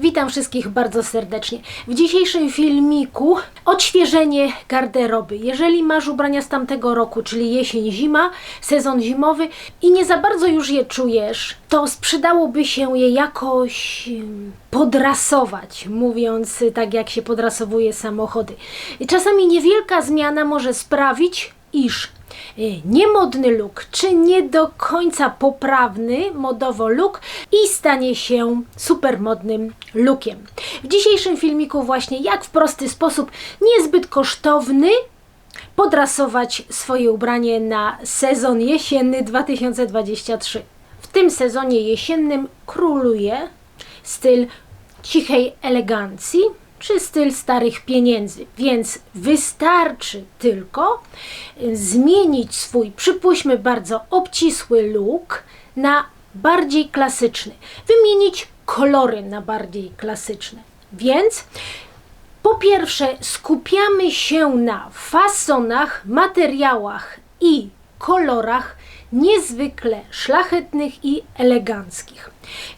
Witam wszystkich bardzo serdecznie. W dzisiejszym filmiku odświeżenie garderoby. Jeżeli masz ubrania z tamtego roku, czyli jesień, zima, sezon zimowy i nie za bardzo już je czujesz, to sprzedałoby się je jakoś podrasować, mówiąc tak jak się podrasowuje samochody. Czasami niewielka zmiana może sprawić, iż niemodny look, czy nie do końca poprawny modowo look i stanie się supermodnym lookiem. W dzisiejszym filmiku właśnie jak w prosty sposób, niezbyt kosztowny, podrasować swoje ubranie na sezon jesienny 2023. W tym sezonie jesiennym króluje styl cichej elegancji czy styl starych pieniędzy, więc wystarczy tylko zmienić swój, przypuśćmy bardzo obcisły look na bardziej klasyczny, wymienić kolory na bardziej klasyczne. Więc po pierwsze, skupiamy się na fasonach, materiałach i kolorach niezwykle szlachetnych i eleganckich.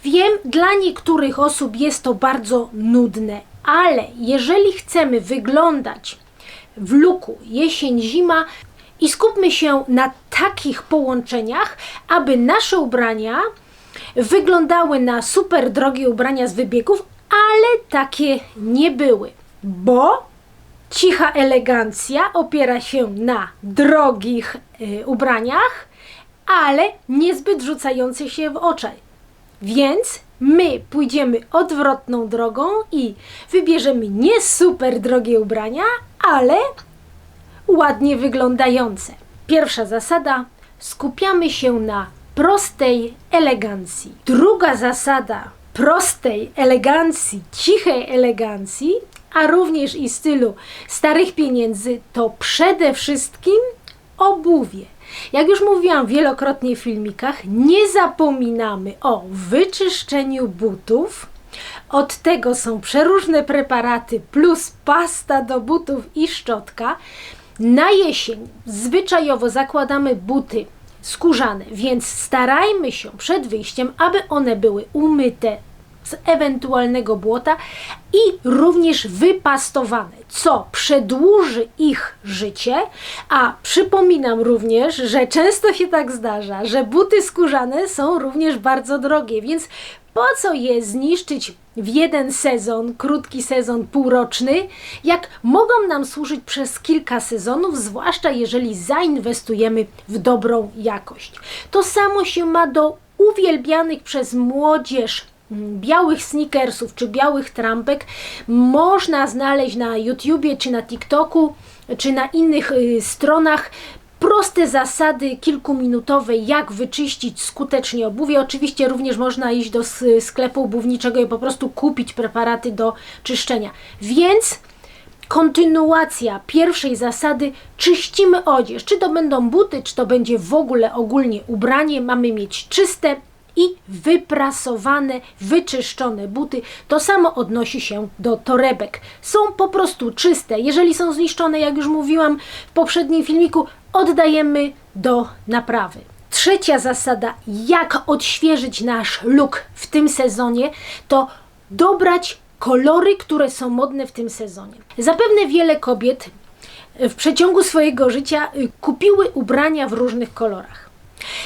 Wiem, dla niektórych osób jest to bardzo nudne, ale jeżeli chcemy wyglądać w luku jesień-zima i skupmy się na takich połączeniach, aby nasze ubrania wyglądały na super drogie ubrania z wybiegów, ale takie nie były, bo cicha elegancja opiera się na drogich y, ubraniach, ale niezbyt rzucających się w oczy. Więc my pójdziemy odwrotną drogą i wybierzemy nie super drogie ubrania, ale ładnie wyglądające. Pierwsza zasada: skupiamy się na prostej elegancji. Druga zasada prostej elegancji, cichej elegancji, a również i stylu starych pieniędzy, to przede wszystkim obuwie. Jak już mówiłam wielokrotnie w filmikach, nie zapominamy o wyczyszczeniu butów. Od tego są przeróżne preparaty plus pasta do butów i szczotka. Na jesień zwyczajowo zakładamy buty skórzane, więc starajmy się przed wyjściem, aby one były umyte z ewentualnego błota i również wypastowane, co przedłuży ich życie, a przypominam również, że często się tak zdarza, że buty skórzane są również bardzo drogie, więc po co je zniszczyć w jeden sezon, krótki sezon półroczny, jak mogą nam służyć przez kilka sezonów, zwłaszcza jeżeli zainwestujemy w dobrą jakość. To samo się ma do uwielbianych przez młodzież białych sneakersów czy białych trampek można znaleźć na YouTubie czy na TikToku czy na innych y, stronach proste zasady kilkuminutowe, jak wyczyścić skutecznie obuwie. Oczywiście również można iść do sklepu obuwniczego i po prostu kupić preparaty do czyszczenia. Więc kontynuacja pierwszej zasady czyścimy odzież. Czy to będą buty, czy to będzie w ogóle ogólnie ubranie, mamy mieć czyste i wyprasowane, wyczyszczone buty. To samo odnosi się do torebek. Są po prostu czyste. Jeżeli są zniszczone, jak już mówiłam w poprzednim filmiku, oddajemy do naprawy. Trzecia zasada, jak odświeżyć nasz look w tym sezonie, to dobrać kolory, które są modne w tym sezonie. Zapewne wiele kobiet w przeciągu swojego życia y, kupiły ubrania w różnych kolorach.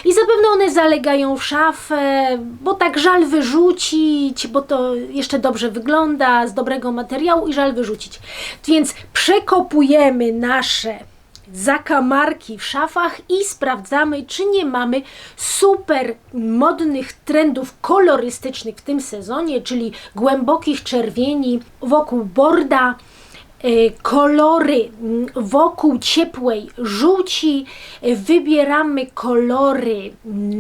I zapewne one zalegają w szafę, bo tak żal wyrzucić, bo to jeszcze dobrze wygląda, z dobrego materiału i żal wyrzucić. Więc przekopujemy nasze zakamarki w szafach i sprawdzamy, czy nie mamy super modnych trendów kolorystycznych w tym sezonie, czyli głębokich czerwieni wokół borda, kolory mm, wokół ciepłej żółci, y, wybieramy kolory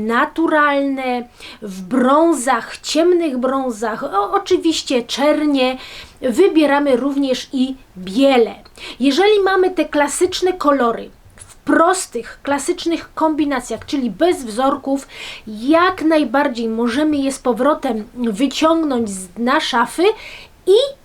naturalne w brązach, ciemnych brązach, o, oczywiście czernie, wybieramy również i biele. Jeżeli mamy te klasyczne kolory, w prostych, klasycznych kombinacjach, czyli bez wzorków, jak najbardziej możemy je z powrotem wyciągnąć z dna szafy i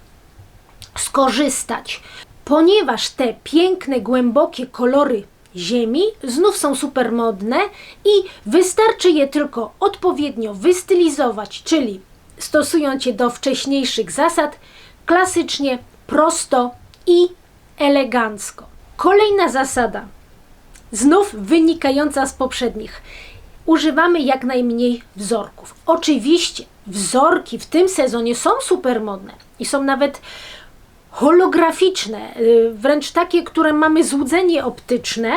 skorzystać, ponieważ te piękne, głębokie kolory ziemi znów są super modne i wystarczy je tylko odpowiednio wystylizować, czyli stosując się do wcześniejszych zasad, klasycznie, prosto i elegancko. Kolejna zasada, znów wynikająca z poprzednich. Używamy jak najmniej wzorków. Oczywiście wzorki w tym sezonie są super modne i są nawet holograficzne, y, wręcz takie, które mamy złudzenie optyczne,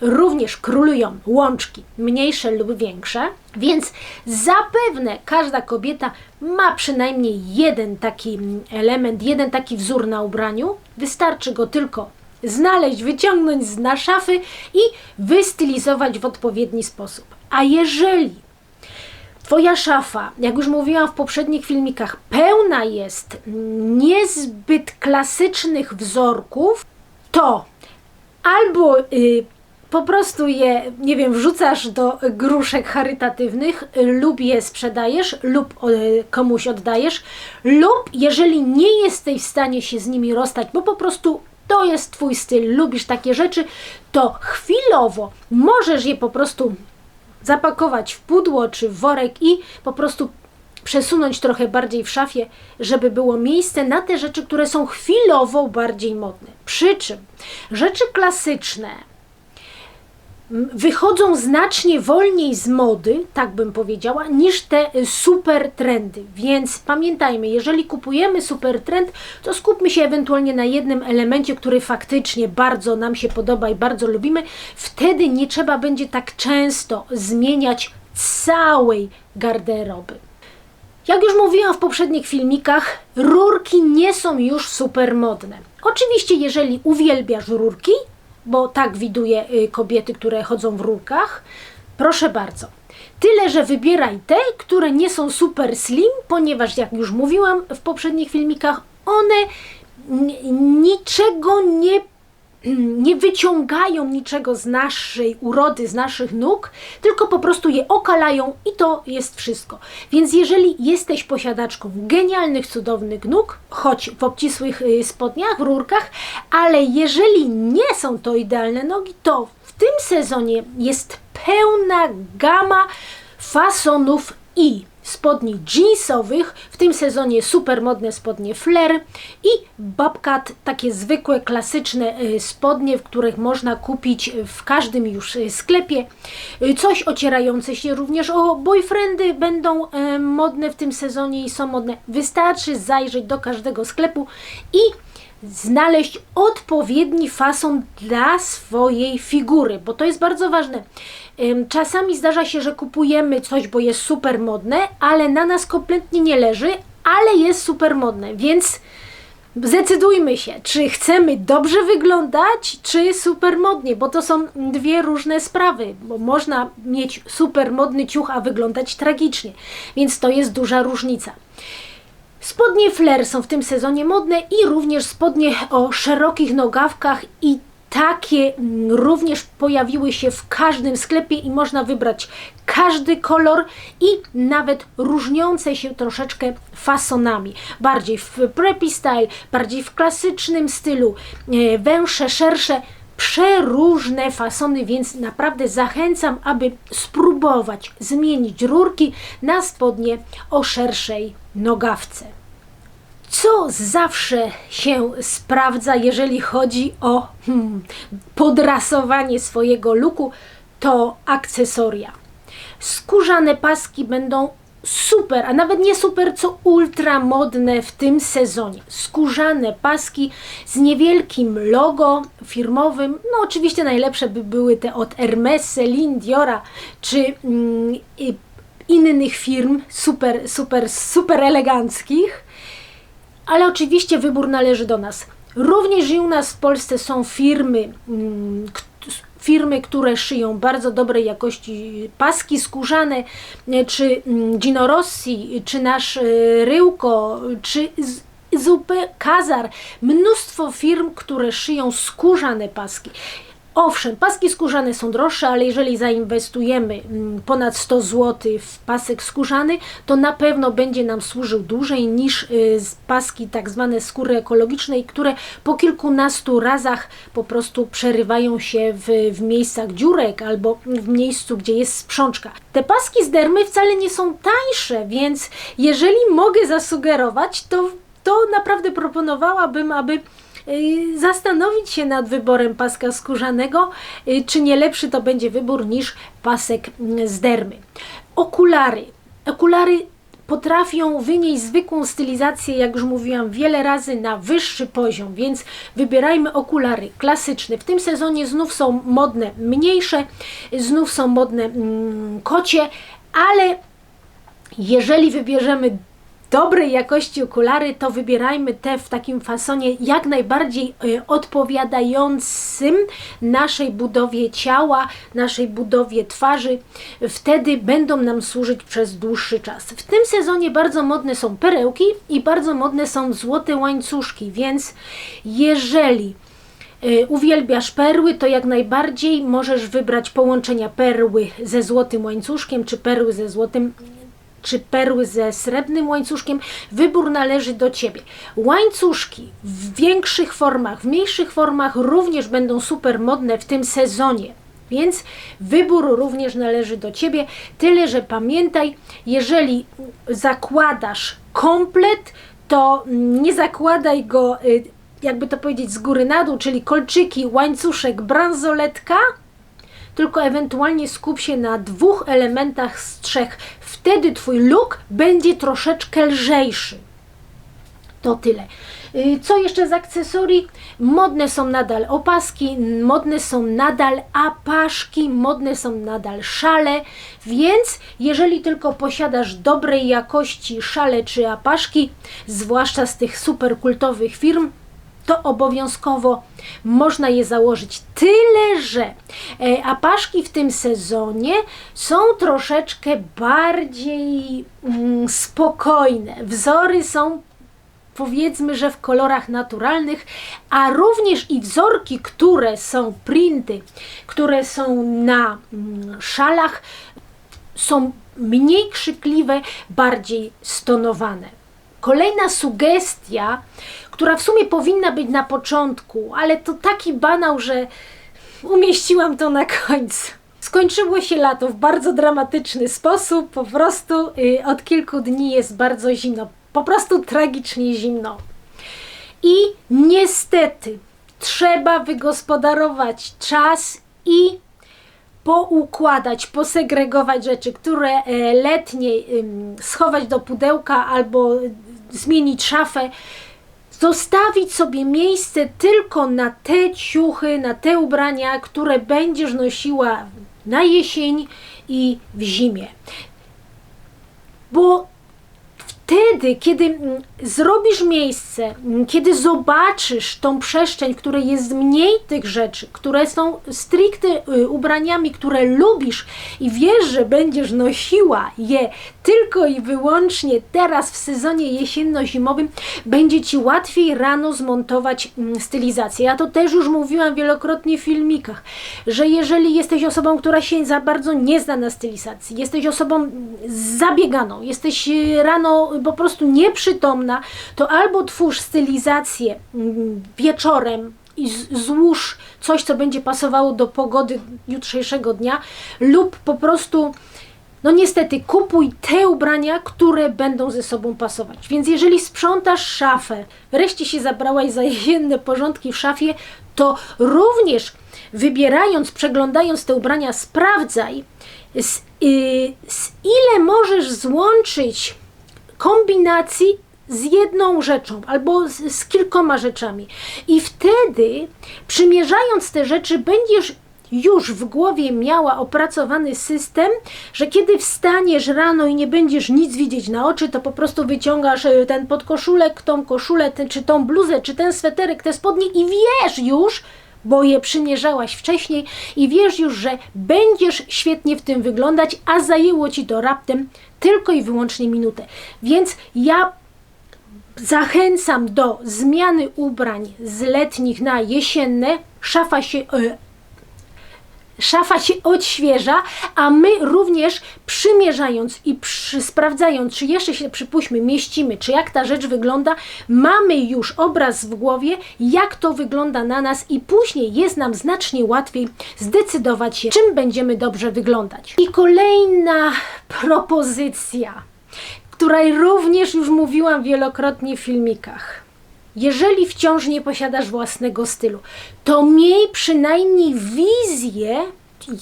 również królują łączki, mniejsze lub większe, więc zapewne każda kobieta ma przynajmniej jeden taki element, jeden taki wzór na ubraniu. Wystarczy go tylko znaleźć, wyciągnąć z na szafy i wystylizować w odpowiedni sposób. A jeżeli Twoja szafa, jak już mówiłam w poprzednich filmikach, pełna jest niezbyt klasycznych wzorków, to albo y, po prostu je, nie wiem, wrzucasz do gruszek charytatywnych lub je sprzedajesz lub y, komuś oddajesz lub jeżeli nie jesteś w stanie się z nimi rozstać, bo po prostu to jest Twój styl, lubisz takie rzeczy, to chwilowo możesz je po prostu zapakować w pudło czy w worek i po prostu przesunąć trochę bardziej w szafie, żeby było miejsce na te rzeczy, które są chwilowo bardziej modne. Przy czym rzeczy klasyczne, wychodzą znacznie wolniej z mody, tak bym powiedziała, niż te y, super trendy. Więc pamiętajmy, jeżeli kupujemy super trend, to skupmy się ewentualnie na jednym elemencie, który faktycznie bardzo nam się podoba i bardzo lubimy. Wtedy nie trzeba będzie tak często zmieniać całej garderoby. Jak już mówiłam w poprzednich filmikach, rurki nie są już super modne. Oczywiście, jeżeli uwielbiasz rurki, bo tak widuję y, kobiety, które chodzą w rurkach. Proszę bardzo. Tyle, że wybieraj te, które nie są super slim, ponieważ jak już mówiłam w poprzednich filmikach, one niczego nie nie wyciągają niczego z naszej urody, z naszych nóg, tylko po prostu je okalają i to jest wszystko. Więc jeżeli jesteś posiadaczką genialnych, cudownych nóg, choć w obcisłych y, spodniach, rurkach, ale jeżeli nie są to idealne nogi, to w tym sezonie jest pełna gama fasonów i spodni jeansowych, w tym sezonie super modne spodnie flare i babkat, takie zwykłe, klasyczne y, spodnie, w których można kupić w każdym już y, sklepie. Y, coś ocierające się również o boyfriendy będą modne w tym sezonie i są modne. Wystarczy zajrzeć do każdego sklepu i znaleźć odpowiedni fason dla swojej figury, bo to jest bardzo ważne. Czasami zdarza się, że kupujemy coś, bo jest super modne, ale na nas kompletnie nie leży, ale jest super modne, więc zdecydujmy się, czy chcemy dobrze wyglądać, czy super modnie, bo to są dwie różne sprawy, bo można mieć super modny ciuch, a wyglądać tragicznie, więc to jest duża różnica. Spodnie flare są w tym sezonie modne i również spodnie o szerokich nogawkach i takie mm, również pojawiły się w każdym sklepie i można wybrać każdy kolor i nawet różniące się troszeczkę fasonami. Bardziej w preppy style, bardziej w klasycznym stylu, e, węższe, szersze, przeróżne fasony, więc naprawdę zachęcam, aby spróbować zmienić rurki na spodnie o szerszej nogawce. Co zawsze się sprawdza, jeżeli chodzi o hmm, podrasowanie swojego luku, to akcesoria. Skórzane paski będą super, a nawet nie super, co ultra modne w tym sezonie. Skórzane paski z niewielkim logo firmowym. No oczywiście najlepsze by były te od Hermes, Celine, Diora czy mm, innych firm super, super, super eleganckich ale oczywiście wybór należy do nas. Również i u nas w Polsce są firmy, mm, firmy, które szyją bardzo dobrej jakości paski skórzane, e, czy mm, Gino Rossi, czy nasz e, Ryłko, czy Zupy Kazar. Mnóstwo firm, które szyją skórzane paski. Owszem, paski skórzane są droższe, ale jeżeli zainwestujemy mm, ponad 100 zł w pasek skórzany, to na pewno będzie nam służył dłużej niż y, paski tak zwane skóry ekologicznej, które po kilkunastu razach po prostu przerywają się w, w miejscach dziurek albo w miejscu, gdzie jest sprzączka. Te paski z dermy wcale nie są tańsze, więc jeżeli mogę zasugerować, to, to naprawdę proponowałabym, aby zastanowić się nad wyborem paska skórzanego, y, czy nie lepszy to będzie wybór niż pasek mm, z dermy. Okulary. Okulary potrafią wynieść zwykłą stylizację, jak już mówiłam wiele razy, na wyższy poziom, więc wybierajmy okulary klasyczne. W tym sezonie znów są modne mniejsze, znów są modne mm, kocie, ale jeżeli wybierzemy dobrej jakości okulary, to wybierajmy te w takim fasonie jak najbardziej e, odpowiadającym naszej budowie ciała, naszej budowie twarzy. Wtedy będą nam służyć przez dłuższy czas. W tym sezonie bardzo modne są perełki i bardzo modne są złote łańcuszki, więc jeżeli e, uwielbiasz perły, to jak najbardziej możesz wybrać połączenia perły ze złotym łańcuszkiem, czy perły ze złotym czy perły ze srebrnym łańcuszkiem, wybór należy do Ciebie. Łańcuszki w większych formach, w mniejszych formach również będą super modne w tym sezonie. Więc wybór również należy do Ciebie. Tyle, że pamiętaj, jeżeli zakładasz komplet, to nie zakładaj go, y, jakby to powiedzieć, z góry na dół, czyli kolczyki, łańcuszek, bransoletka, tylko ewentualnie skup się na dwóch elementach z trzech. Wtedy Twój look będzie troszeczkę lżejszy. To tyle. Y, co jeszcze z akcesorii? Modne są nadal opaski, modne są nadal apaszki, modne są nadal szale, więc jeżeli tylko posiadasz dobrej jakości szale czy apaszki, zwłaszcza z tych super kultowych firm, to obowiązkowo można je założyć. Tyle, że e, apaszki w tym sezonie są troszeczkę bardziej mm, spokojne. Wzory są powiedzmy, że w kolorach naturalnych, a również i wzorki, które są printy, które są na mm, szalach, są mniej krzykliwe, bardziej stonowane. Kolejna sugestia, która w sumie powinna być na początku, ale to taki banał, że umieściłam to na końcu. Skończyło się lato w bardzo dramatyczny sposób, po prostu yy, od kilku dni jest bardzo zimno, po prostu tragicznie zimno. I niestety trzeba wygospodarować czas i poukładać, posegregować rzeczy, które e, letnie schować do pudełka albo zmienić szafę, zostawić sobie miejsce tylko na te ciuchy, na te ubrania, które będziesz nosiła na jesień i w zimie. Bo wtedy, kiedy mm, zrobisz miejsce, mm, kiedy zobaczysz tą przestrzeń, w której jest mniej tych rzeczy, które są stricte y, ubraniami, które lubisz i wiesz, że będziesz nosiła je tylko i wyłącznie teraz w sezonie jesienno-zimowym, będzie Ci łatwiej rano zmontować mm, stylizację. Ja to też już mówiłam wielokrotnie w filmikach, że jeżeli jesteś osobą, która się za bardzo nie zna na stylizacji, jesteś osobą zabieganą, jesteś y, rano po prostu nieprzytomna, to albo twórz stylizację mm, wieczorem i złóż coś, co będzie pasowało do pogody jutrzejszego dnia, lub po prostu no niestety kupuj te ubrania, które będą ze sobą pasować. Więc jeżeli sprzątasz szafę, wreszcie się zabrałaś za jesienne porządki w szafie, to również wybierając, przeglądając te ubrania, sprawdzaj, z, yy, z ile możesz złączyć kombinacji z jedną rzeczą albo z, z, kilkoma rzeczami. I wtedy, przymierzając te rzeczy, będziesz już w głowie miała opracowany system, że kiedy wstaniesz rano i nie będziesz nic widzieć na oczy, to po prostu wyciągasz e, ten podkoszulek, tą koszulę, ten, czy tą bluzę, czy ten sweterek, te spodnie i wiesz już, bo je przymierzałaś wcześniej i wiesz już, że będziesz świetnie w tym wyglądać, a zajęło ci to raptem tylko i wyłącznie minutę. Więc ja zachęcam do zmiany ubrań z letnich na jesienne. Szafa się e, szafa się odświeża, a my również przymierzając i przy, sprawdzając, czy jeszcze się, przypuśćmy, mieścimy, czy jak ta rzecz wygląda, mamy już obraz w głowie, jak to wygląda na nas i później jest nam znacznie łatwiej zdecydować się, czym będziemy dobrze wyglądać. I kolejna propozycja, której również już mówiłam wielokrotnie w filmikach. Jeżeli wciąż nie posiadasz własnego stylu, to miej przynajmniej wizję,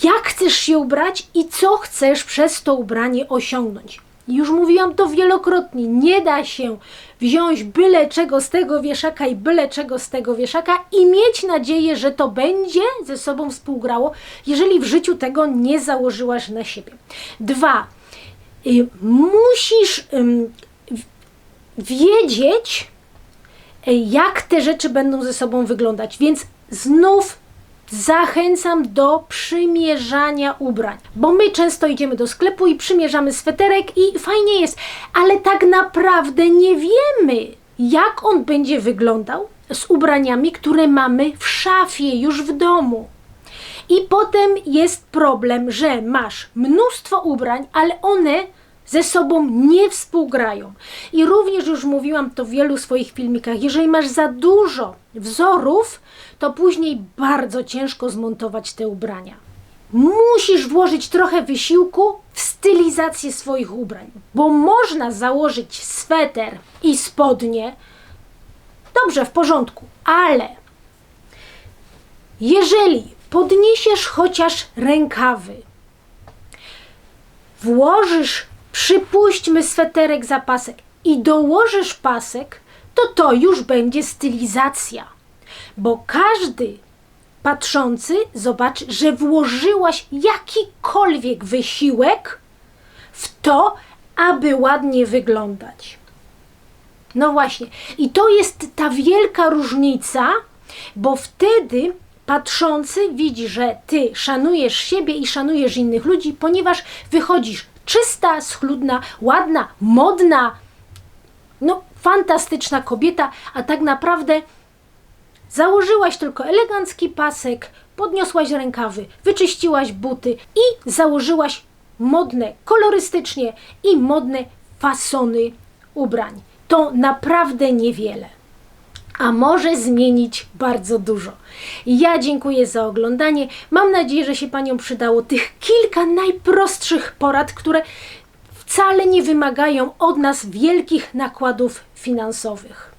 jak chcesz się ubrać i co chcesz przez to ubranie osiągnąć. Już mówiłam to wielokrotnie, nie da się wziąć byle czego z tego wieszaka i byle czego z tego wieszaka i mieć nadzieję, że to będzie ze sobą współgrało, jeżeli w życiu tego nie założyłaś na siebie. Dwa, y, musisz wiedzieć, jak te rzeczy będą ze sobą wyglądać. Więc znów zachęcam do przymierzania ubrań, bo my często idziemy do sklepu i przymierzamy sweterek i fajnie jest, ale tak naprawdę nie wiemy, jak on będzie wyglądał z ubraniami, które mamy w szafie już w domu. I potem jest problem, że masz mnóstwo ubrań, ale one ze sobą nie współgrają. I również już mówiłam to w wielu swoich filmikach, jeżeli masz za dużo wzorów, to później bardzo ciężko zmontować te ubrania. Musisz włożyć trochę wysiłku w stylizację swoich ubrań, bo można założyć sweter i spodnie, dobrze, w porządku, ale jeżeli podniesiesz chociaż rękawy, włożysz, przypuśćmy, sweterek za pasek i dołożysz pasek, to to już będzie stylizacja. Bo każdy patrzący zobaczy, że włożyłaś jakikolwiek wysiłek w to, aby ładnie wyglądać. No właśnie. I to jest ta wielka różnica, bo wtedy patrzący widzi, że ty szanujesz siebie i szanujesz innych ludzi, ponieważ wychodzisz czysta, schludna, ładna, modna, no fantastyczna kobieta, a tak naprawdę założyłaś tylko elegancki pasek, podniosłaś rękawy, wyczyściłaś buty i założyłaś modne, kolorystycznie i modne fasony ubrań. To naprawdę niewiele a może zmienić bardzo dużo. Ja dziękuję za oglądanie. Mam nadzieję, że się Paniom przydało tych kilka najprostszych porad, które wcale nie wymagają od nas wielkich nakładów finansowych.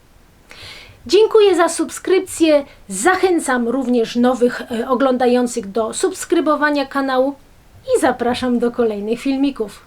Dziękuję za subskrypcję. Zachęcam również nowych e, oglądających do subskrybowania kanału i zapraszam do kolejnych filmików.